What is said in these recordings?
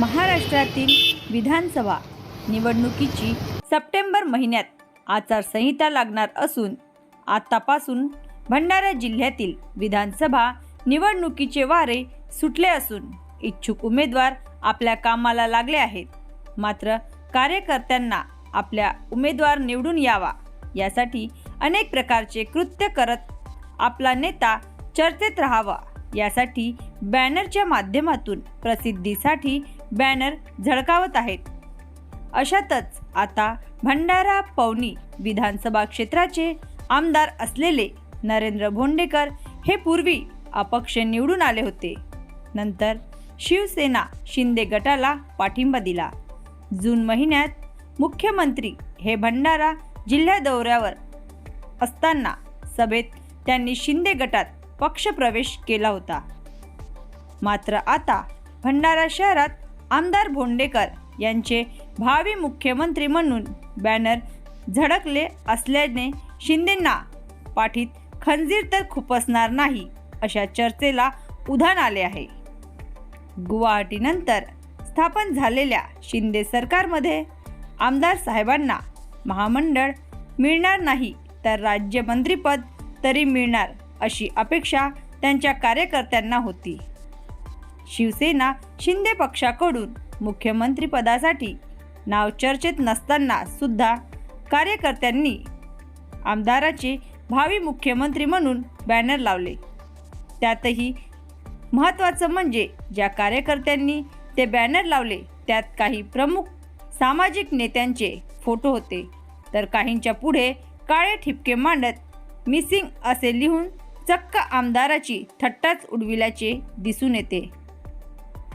महाराष्ट्रातील विधानसभा निवडणुकीची सप्टेंबर महिन्यात आचारसंहिता लागणार असून आतापासून भंडारा जिल्ह्यातील विधानसभा निवडणुकीचे वारे सुटले असून इच्छुक उमेदवार आपल्या कामाला लागले आहेत. मात्र कार्यकर्त्यांना आपल्या उमेदवार निवडून यावा यासाठी अनेक प्रकारचे कृत्य करत आपला नेता चर्चेत राहावा. यासाठी बॅनरच्या माध्यमातून प्रसिद्धीसाठी बॅनर झळकावत आहेत. अशातच आता भंडारा पवनी विधानसभा क्षेत्राचे आमदार असलेले नरेंद्र भोंडेकर हे पूर्वी अपक्ष निवडून आले होते. नंतर शिवसेना शिंदे गटाला पाठिंबा दिला. जून महिन्यात मुख्यमंत्री हे भंडारा जिल्हा दौऱ्यावर असताना सभेत त्यांनी शिंदे गटात पक्षप्रवेश केला होता. मात्र आता भंडारा शहरात आमदार भोंडेकर यांचे भावी मुख्यमंत्री म्हणून बॅनर झडकले असल्याने शिंदेंना पाठीत खंजीर तर खुपसणार नाही अशा चर्चेला उधाण आले आहे. गुवाहाटीनंतर स्थापन झालेल्या शिंदे सरकारमध्ये आमदार साहेबांना महामंडळ मिळणार नाही तर राज्यमंत्रीपद तरी मिळणार. अशी अपेक्षा त्यांच्या कार्यकर्त्यांना होती. शिवसेना शिंदे पक्षाकडून मुख्यमंत्रीपदासाठी नाव चर्चेत नसताना सुद्धा कार्यकर्त्यांनी आमदाराचे भावी मुख्यमंत्री म्हणून बॅनर लावले. त्यातही महत्त्वाचं म्हणजे ज्या कार्यकर्त्यांनी ते बॅनर लावले त्यात काही प्रमुख सामाजिक नेत्यांचे फोटो होते. तर काहींच्या पुढे काळे ठिपके मांडत मिसिंग असे लिहून चक्क आमदाराची थट्टाच उडविल्याचे दिसून येते.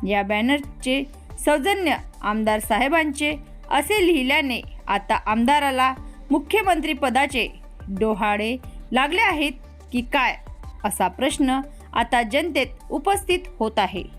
या बॅनरचे सौजन्य आमदार साहेबांचे असे लिहिल्याने आता आमदाराला मुख्यमंत्रीपदाचे डोहाळे लागले आहेत की काय असा प्रश्न आता जनतेत उपस्थित होत आहे.